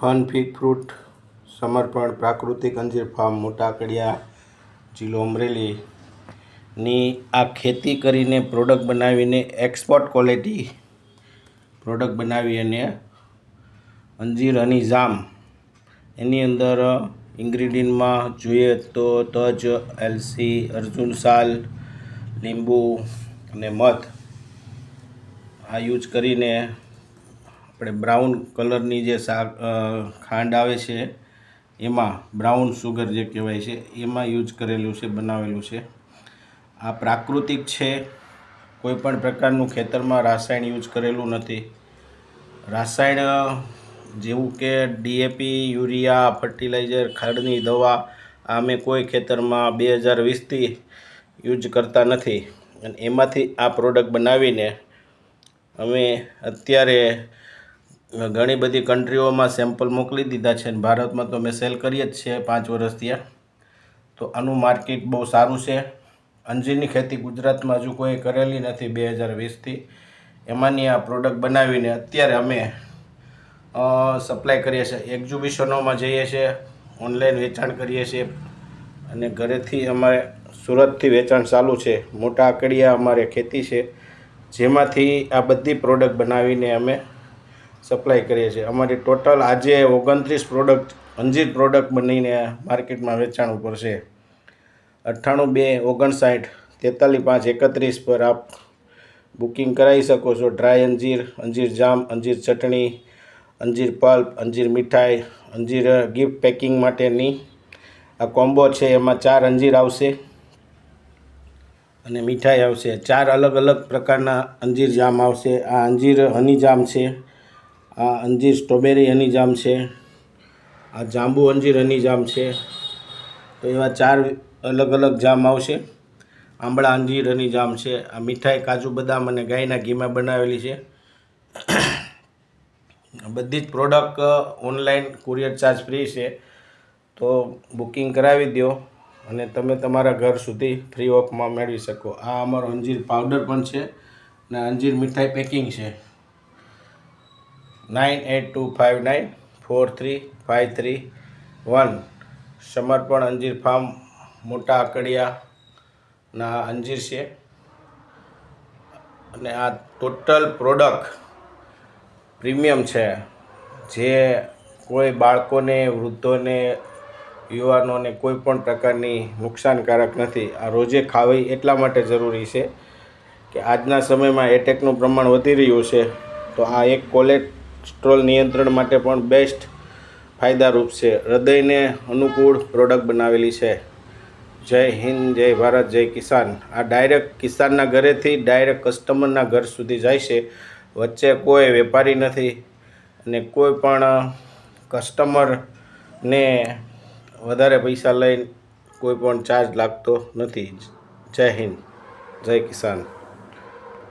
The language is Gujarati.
ફન ફી ફ્રૂટ, સમર્પણ, પ્રાકૃતિક અંજીર ફાર્મ મોટા કડિયા જિલ્લો અમરેલીની આ ખેતી કરીને પ્રોડક્ટ બનાવીને એક્સપોર્ટ ક્વોલિટી પ્રોડક્ટ બનાવી અને અંજીર હની જામ એની અંદર ઇન્ગ્રીડિયન્ટમાં જોઈએ તો તજ એલસી અર્જુન સાલ, લીંબુ અને મધ આ યુઝ કરીને આપણે બ્રાઉન કલરની જે શાક ખાંડ આવે છે, એમાં બ્રાઉન સુગર જે કહેવાય છે, એમાં યુઝ કરેલું છે, બનાવેલું છે. આ પ્રાકૃતિક છે કોઈપણ પ્રકારનું ખેતરમાં રાસાયણ યુઝ કરેલું નથી. રાસાયણ જેવું કે ડીએપી યુરિયા, ફર્ટિલાઇઝર, ખાડની દવા અમે કોઈ ખેતરમાં બે હજાર વીસથી યુઝ કરતા નથી. અને એમાંથી આ પ્રોડક્ટ બનાવીને અમે અત્યારે ઘણી બધી કન્ટ્રીઓમાં સેમ્પલ મોકલી દીધા છે અને ભારતમાં તો અમે સેલ કરીએ જ છીએ પાંચ વર્ષથી. તો આનું માર્કેટ બહુ સારું છે. અંજીરની ખેતી ગુજરાતમાં હજુ કોઈ કરેલી નથી બે હજાર વીસથી. એમાંની આ પ્રોડક્ટ બનાવીને અત્યારે અમે સપ્લાય કરીએ છીએ. એક્ઝિબિશનોમાં જઈએ છીએ ઓનલાઈન વેચાણ કરીએ છીએ અને ઘરેથી અમારે સુરતથી વેચાણ ચાલુ છે. મોટા આકડિયા અમારે ખેતી છે. જેમાંથી આ બધી પ્રોડક્ટ બનાવીને અમે સપ્લાય કરીએ છીએ. અમારી ટોટલ આજે ઓગણત્રીસ પ્રોડક્ટ, અંજીર પ્રોડક્ટ બનીને માર્કેટમાં વેચાણ ઉપર છે. અઠ્ઠાણું બે ઓગણસાઠ, તેતાલીસ પાંચ એકત્રીસ પર આપ બુકિંગ કરાવી શકો છો. ડ્રાય અંજીર અંજીર જામ, અંજીર ચટણી, અંજીર પલ્પ, અંજીર મીઠાઈ, અંજીર ગિફ્ટ પેકિંગ માટેની આ કોમ્બો છે. એમાં ચાર અંજીર આવશે અને મીઠાઈ આવશે. ચાર અલગ અલગ પ્રકારના અંજીર જામ આવશે. આ અંજીર હની જામ છે. આ અંજીર સ્ટ્રોબેરી હની જામ છે. આ જાંબુ અંજીર હની જામ છે. તો એવા ચાર અલગ અલગ જામ આવશે. આંબળા અંજીર હની જામ છે. આ મીઠાઈ, કાજુ, બદામ અને ગાયના ઘીમાં બનાવેલી છે. બધી જ product online courier charge free છે. તો બુકિંગ કરાવી દો અને તમે તમારા ઘર સુધી ફ્રી ઓફમાં મેળવી શકો. આ અમારો અંજીર પાવડર પણ છે અને અંજીર મીઠાઈ પેકિંગ છે. Nine eight two five nine four three five three one Samarpan Anjeer farm મોટા આકડિયાના અંજીર છે અને આ ટોટલ પ્રોડક્ટ પ્રીમિયમ છે જે કોઈ બાળકોને વૃદ્ધોને યુવાનોને કોઈ પણ પ્રકારની નુકસાનકારક નથી આ રોજે ખાવી એટલા માટે જરૂરી છે કે આજના સમયમાં એટેકનું પ્રમાણ વધી રહ્યું છે તો આ એક કોલેસ્ટ્રોલ નિયંત્રણ માટે પણ બેસ્ટ ફાયદારૂપ છે. હૃદયને અનુકૂળ પ્રોડક્ટ બનાવેલી છે. જય હિન્દ, જય ભારત, જય કિસાન. આ ડાયરેક્ટ કિસાનના ઘરેથી ડાયરેક્ટ કસ્ટમરના ઘર સુધી જાય છે. વચ્ચે કોઈ વેપારી નથી અને કોઈ પણ કસ્ટમરને વધારે પૈસા લઈને કોઈ પણ ચાર્જ લાગતો નથી. જય હિન્દ, જય કિસાન.